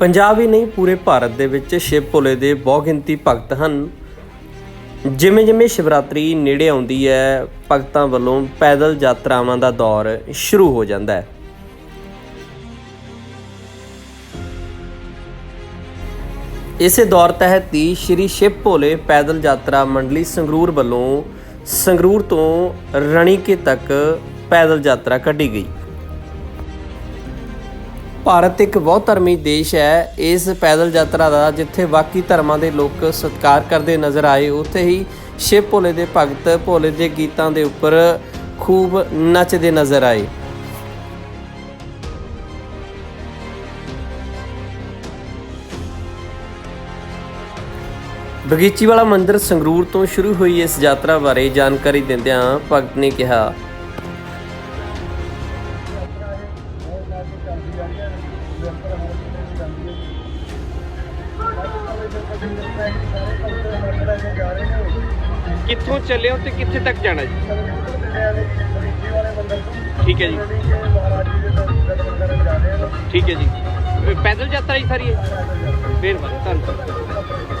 ਪੰਜਾਬ ਹੀ ਨਹੀਂ, ਪੂਰੇ ਭਾਰਤ ਦੇ ਵਿੱਚ ਸ਼ਿਵ ਭੋਲੇ ਦੇ ਬਹੁਗਿਣਤੀ ਭਗਤ ਹਨ। ਜਿਵੇਂ ਜਿਵੇਂ ਸ਼ਿਵਰਾਤਰੀ ਨੇੜੇ ਆਉਂਦੀ ਹੈ, ਭਗਤਾਂ ਵੱਲੋਂ ਪੈਦਲ ਯਾਤਰਾਵਾਂ ਦਾ ਦੌਰ ਸ਼ੁਰੂ ਹੋ ਜਾਂਦਾ ਹੈ। ਇਸੇ ਦੌਰ ਤਹਿਤ ਹੀ ਸ਼੍ਰੀ ਸ਼ਿਵ ਭੋਲੇ ਪੈਦਲ ਯਾਤਰਾ ਮੰਡਲੀ ਸੰਗਰੂਰ ਵੱਲੋਂ ਸੰਗਰੂਰ ਤੋਂ ਰਣੀਕੇ ਤੱਕ ਪੈਦਲ ਯਾਤਰਾ ਕੱਢੀ ਗਈ। ਭਾਰਤ ਇੱਕ ਬਹੁਤ ਧਰਮੀ ਦੇਸ਼ ਹੈ। ਇਸ ਪੈਦਲ ਯਾਤਰਾ ਦਾ ਜਿੱਥੇ ਬਾਕੀ ਧਰਮਾਂ ਦੇ ਲੋਕ ਸਤਿਕਾਰ ਕਰਦੇ ਨਜ਼ਰ ਆਏ, ਉੱਥੇ ਹੀ ਸ਼ਿਵ ਭੋਲੇ ਦੇ ਭਗਤ ਭੋਲੇ ਦੇ ਗੀਤਾਂ ਦੇ ਉੱਪਰ ਖੂਬ ਨੱਚਦੇ ਨਜ਼ਰ ਆਏ। ਬਗੀਚੀ ਵਾਲਾ ਮੰਦਿਰ ਸੰਗਰੂਰ ਤੋਂ ਸ਼ੁਰੂ ਹੋਈ ਇਸ ਯਾਤਰਾ ਬਾਰੇ ਜਾਣਕਾਰੀ ਦਿੰਦਿਆਂ ਭਗਤ ਨੇ ਕਿਹਾ ਕਿੱਥੋਂ ਚੱਲੇ ਹੋ ਤੇ ਕਿੱਥੇ ਤੱਕ ਜਾਣਾ ਜੀ? ਠੀਕ ਹੈ ਜੀ। ਠੀਕ ਹੈ ਜੀ। ਪੈਦਲ ਯਾਤਰਾ ਹੀ ਸਾਰੀ ਹੈ ਮਿਹਰਬਾਨੀ, ਧੰਨਵਾਦ।